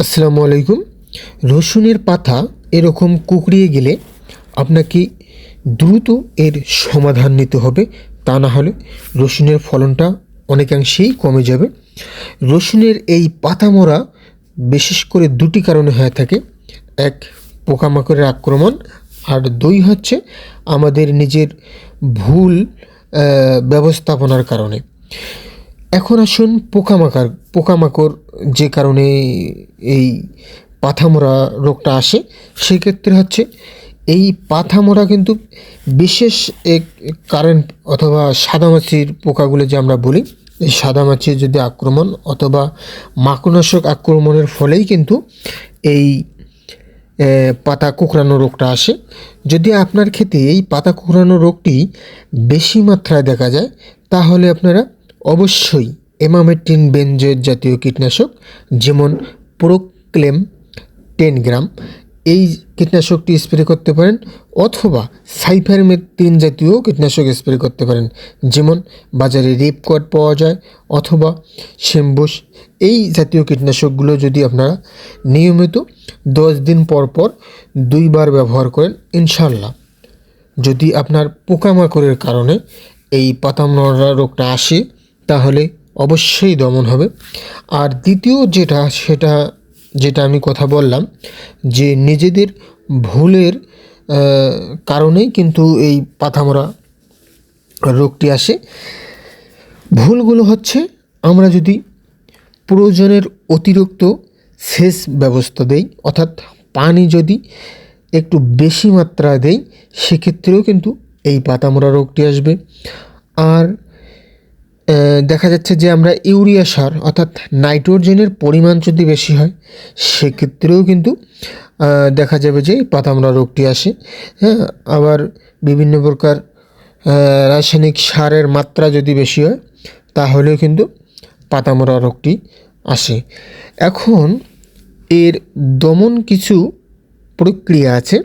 আসসালামু আলাইকুম। রসুনের পাতা এরকম কুকড়িয়ে গেলে আপনাকে দ্রুত এর সমাধান নিতে হবে। তা না হলে রসুনের ফলনটা অনেকাংশেই কমে যাবে। রসুনের এই পাতা মরা বিশেষ করে দুটি কারণে হয়ে থাকে। এক, পোকামাকড়ের আক্রমণ। আর দুই হচ্ছে আমাদের নিজের ভুল ব্যবস্থাপনার কারণে। এখন আসুন পোকামাকড় পোকামাকড় যে কারণে এই পাথামোরা রোগটা আসে, সেক্ষেত্রে হচ্ছে এই পাথামোরা কিন্তু বিশেষ এক কারেন্ট অথবা সাদামাছির পোকাগুলো যে আমরা বলি, এই সাদামাছির যদি আক্রমণ অথবা মাকুনাশক আক্রমণের ফলেই কিন্তু এই পাতা কুকড়ানো রোগটা আসে। যদি আপনার ক্ষেত্রে এই পাতা কুকড়ানো রোগটি বেশি মাত্রায় দেখা যায়, তাহলে আপনারা অবশ্যই এমামেটিন বেনজয়েড জাতীয় কীটনাশক, যেমন প্রোক্লেম টেন গ্রাম, এই কীটনাশকটি স্প্রে করতে পারেন অথবা সাইফারমেথ্রিন জাতীয় কীটনাশক স্প্রে করতে পারেন, যেমন বাজারে রেপকট পাওয়া যায় অথবা শ্যাম্বুস। এই জাতীয় কীটনাশকগুলো যদি আপনারা নিয়মিত দশ দিন পর পর দুইবার ব্যবহার করেন ইনশাল্লাহ যদি আপনার পোকামাকড়ের কারণে এই পাতামরা রোগটা আসে, তাহলে অবশ্যই দমন হবে। আর দ্বিতীয় যেটা, সেটা যেটা আমি কথা বললাম, যে নিজেদের ভুলের কারণেই কিন্তু এই পাতামরা রোগটি আসে। ভুলগুলো হচ্ছে আমরা যদি প্রয়োজনের অতিরিক্ত সেচ ব্যবস্থা দেই, অর্থাৎ পানি যদি একটু বেশি মাত্রায় দেই, সেক্ষেত্রেও কিন্তু এই পাতামরা রোগটি আসবে। আর দেখা যাচ্ছে যে আমরা ইউরিয়া সার, অর্থাৎ নাইট্রোজেনের পরিমাণ যদি বেশি হয়, সেক্ষেত্রেও কিন্তু দেখা যাবে যে পাতামরা রোগটি আসে। হ্যাঁ আবার বিভিন্ন প্রকার রাসায়নিক সারের মাত্রা যদি বেশি হয়, তাহলেও কিন্তু পাতামরা রোগটি আসে। এখন এর দমন কিছু প্রক্রিয়া আছে,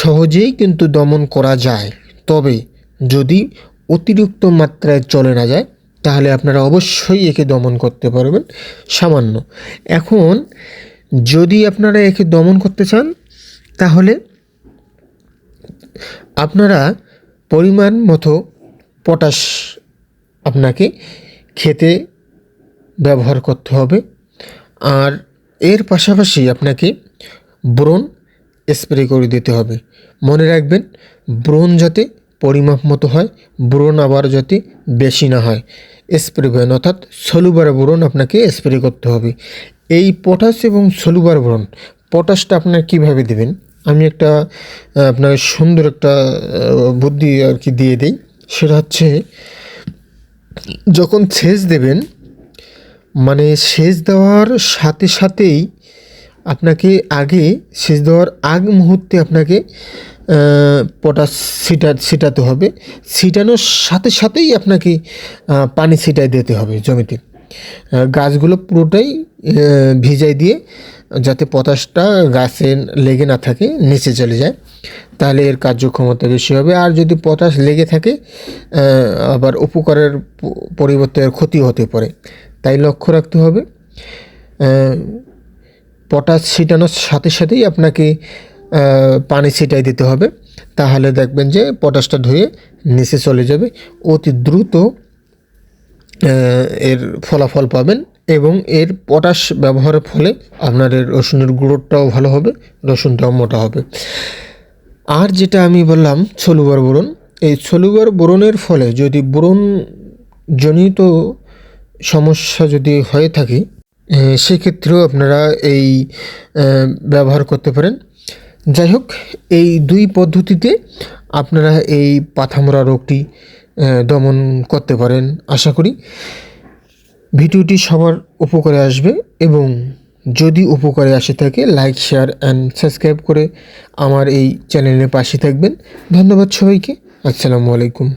সহজেই কিন্তু দমন করা যায়। তবে যদি অতিরিক্ত মাত্রায় চলে না যায়, তাহলে আপনারা অবশ্যই একে দমন করতে পারবেন। সামান্য। এখন, যদি আপনারা একে দমন করতে চান, তাহলে আপনারা পরিমাণ মতো পটাশ আপনাকে খেতে ব্যবহার করতে হবে। আর এর পাশাপাশি আপনাকে ব্রণ স্প্রে করে দিতে হবে। মনে রাখবেন, ব্রণ যাতে পরিমাপ মতো হয় ব্রণ আবার যাতে বেশি না হয়। স্প্রে ব্রণ অর্থাৎ সলুবার ব্রণ আপনাকে স্প্রে করতে হবে। এই পটাশ এবং সলুবার ব্রণ পটাশটা আপনার কীভাবে দেবেন? আমি একটা আপনার সুন্দর একটা বুদ্ধি আর কি দিয়ে দিই। সেটা হচ্ছে, যখন সেচ দেবেন মানে সেচ দেওয়ার সাথে সাথেই আপনাকে আগে, সেচ দেওয়ার আগ মুহূর্তে আপনাকে পটাশ ছিটা, ছিটাতে হবে। ছিটানোর সাথে সাথেই আপনাকে পানি ছিটাই দিতে হবে জমিতে। গাছগুলো পুরোটাই ভিজাই দিয়ে যাতে পটাশটা গাছে লেগে না থাকে, নিচে চলে যায়, তাহলে এর কার্যক্ষমতা বেশি হবে। আর যদি পটাশ লেগে থাকে আবার উপকারের পরিবর্তে ক্ষতি হতে পারে। তাই লক্ষ্য রাখতে হবে পটাশ ছিটানোর সাথে সাথেই আপনাকে পানি ছিটাই দিতে হবে। তাহলে দেখবেন যে পটাশটা ধুয়ে নিচে চলে যাবে। অতি দ্রুত এর ফলাফল পাবেন এবং এর পটাশ ব্যবহারের ফলে আপনার এর রসুনের গুঁড়োটাও ভালো হবে, রসুনটাও মোটা হবে। আর যেটা আমি বললাম, ছলুবার বোরন। এই ছলুবার বোরনের ফলে যদি বোরন জনিত সমস্যা যদি হয়ে থাকে সেক্ষেত্রেও আপনারা এই ব্যবহার করতে পারেন। যাই হোক এই দুই পদ্ধতিতে আপনারা এই পাথামরা রোগটি দমন করতে পারেন, আশা করি। ভিডিওটি সবার উপকারে আসবে এবং যদি উপকারে আসে থাকে, লাইক, শেয়ার অ্যান্ড সাবস্ক্রাইব করে আমার এই চ্যানেলের পাশে থাকবেন। ধন্যবাদ সবাইকে। আসসালামু আলাইকুম।